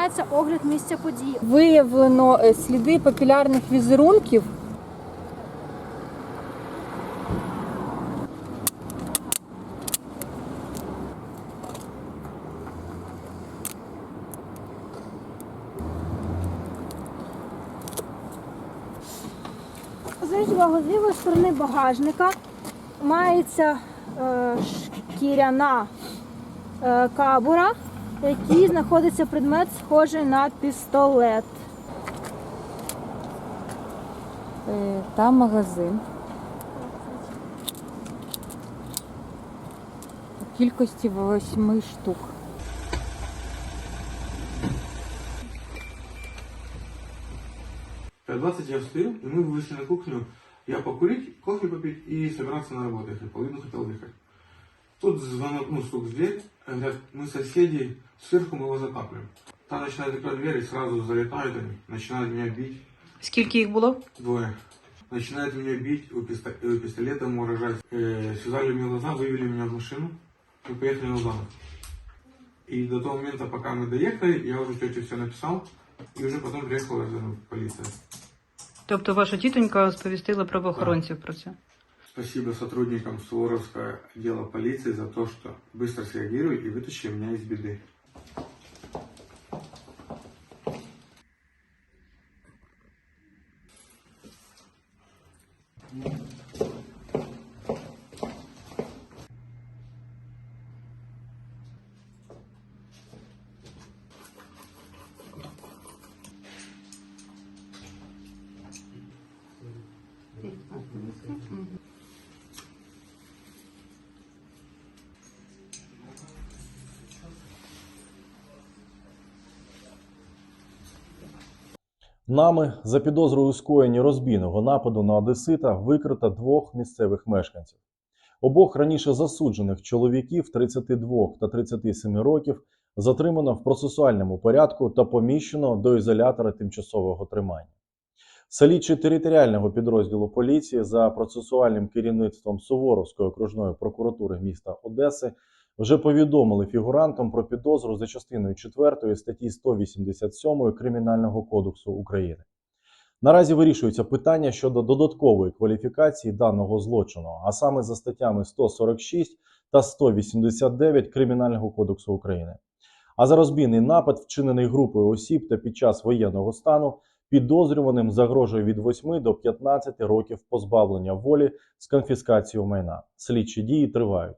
починається огляд місця події. Виявлено е, сліди папілярних візерунків. Увагу, з лівої сторони багажника мається е, шкіряна е, кабура, якій знаходиться предмет, схожий на пістолет. Е, Там магазин. У кількості восьми штук. В 5.20 я встаю, и мы вышли на кухню. Я покурить, кофе попить и собираться на работу. Я половину хотел ехать. Тут звонок, ну, стук в дверь. Говорят, мы соседи, сверху мы его затапливаем. Та начинает закрывать дверь и сразу залетают они, начинают меня бить. Скільки їх було? Двое. Начинают меня бить, у, писто- э, пистолетом угрожать. Э, связали мне глаза, вывели меня в машину и поехали на замок. И до того момента, пока мы доехали, я уже тете все написал. И уже потом приехала ну, полиция. Тобто ваша тітонька сповістила правоохоронців про це. Спасибо сотрудникам Суворовского отдела полиции за то, что быстро среагировали и вытащили меня из беды. Нами за підозрою у скоєнні розбійного нападу на одесита викрито двох місцевих мешканців. Обох раніше засуджених чоловіків 32 та 37 років затримано в процесуальному порядку та поміщено до ізолятора тимчасового тримання. Слідчі територіального підрозділу поліції за процесуальним керівництвом Суворовської окружної прокуратури міста Одеси вже повідомили фігурантам про підозру за частиною 4 статті 187 Кримінального кодексу України. Наразі вирішується питання щодо додаткової кваліфікації даного злочину, а саме за статтями 146 та 189 Кримінального кодексу України. А за розбійний напад, вчинений групою осіб та під час воєнного стану, підозрюваним загрожує від 8 до 15 років позбавлення волі з конфіскацією майна. Слідчі дії тривають.